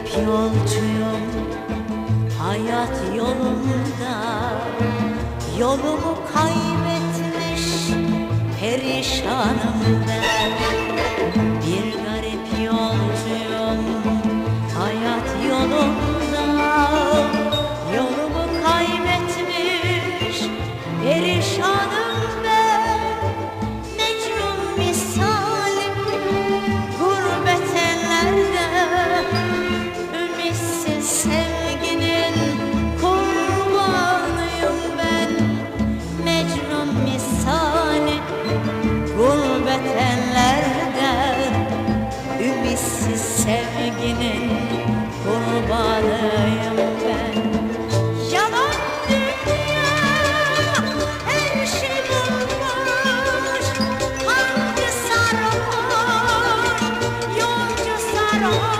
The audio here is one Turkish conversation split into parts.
Hep yolcuyum hayat yolunda. Yolumu kaybetmiş perişanım ben. Sevginin kurbanıyım ben. Yalan dünya her şey bulmuş. Sarhoş, yolcu sarhoş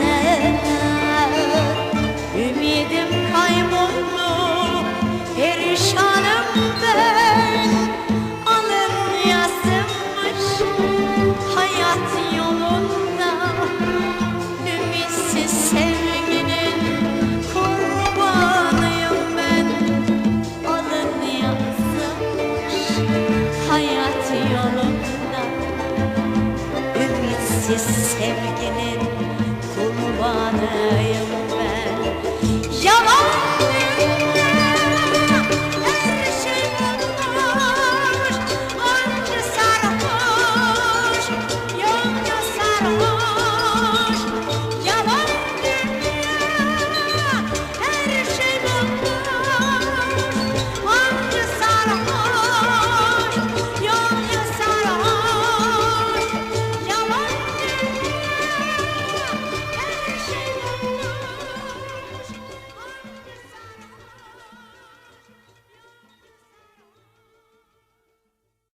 Sensiz sevginin kurbanıyım.